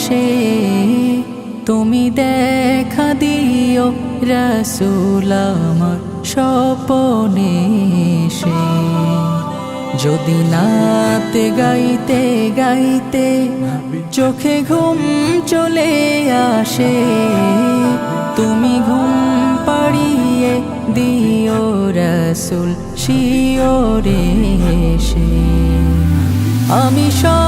আসে তুমি দেখা দিও রসুল আমার স্বপনে সে যদি নাতে গাইতে গাইতে চোখে ঘুম চলে আসে, তুমি ঘুম পাড়িয়ে দিও রসুল শিওরে সে আমি শব্দ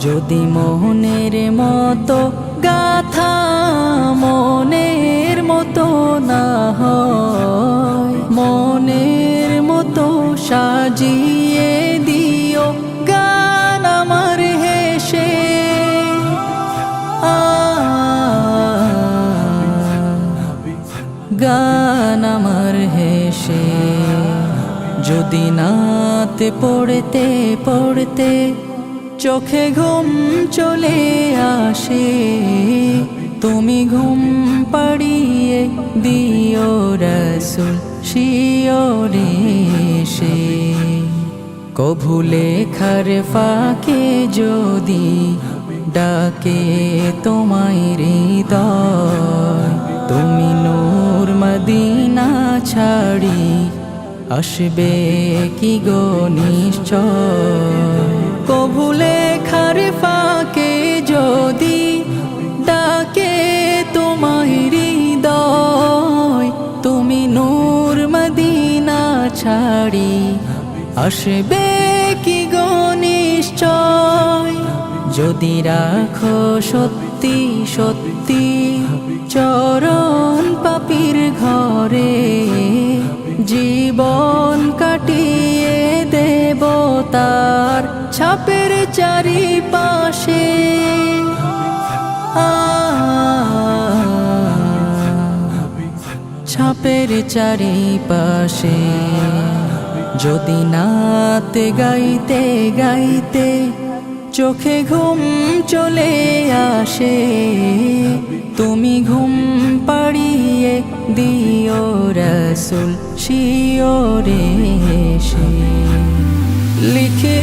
যদি মোহনের মতো গাথা মনের মতো না হয়, মনের মতো সাজিয়ে দিও গান আমার হেসে। গান আমার হেসে। যদি নাতে পড়তে পড়তে চোখে ঘুম চলে আসে। তুমি ঘুম পাড়িয়ে দিও রসুল শিওরে সে কভু লেখার ফাঁকে যদি ডাকে তোমায় হৃদয়, তুমি নূর মদিনা ছাড়ি, আসবে কি গো নিশ্চয়? ছাড়ি, আসবে কি গো নিশ্চয়? যদি রাখো সত্যি সত্যি, চরণ পাপির ঘরে জীবন কাটিয়ে দেবতার ছাপের চারিপাশে। ছাপের চারিপাশে। যদি নাতে গাইতে গাইতে চোখে ঘুম চলে আসে, তুমি ঘুম পাড়িয়ে দিও রসুল, শিওরে সে লিখে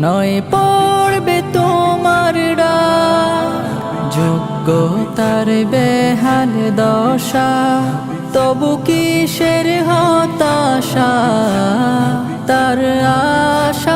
নয় পড়বে তোমার যোগ্য তার বেহাল দশা তবু কিসের হতাশা? তার আশা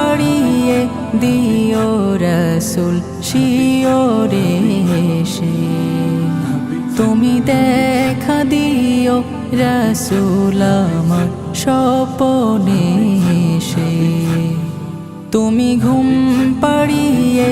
পাড়িয়ে দিও রসুল শিওরে সে তুমি দেখা দিও রসুল আমার স্বপনে সে তুমি ঘুম পাড়িয়ে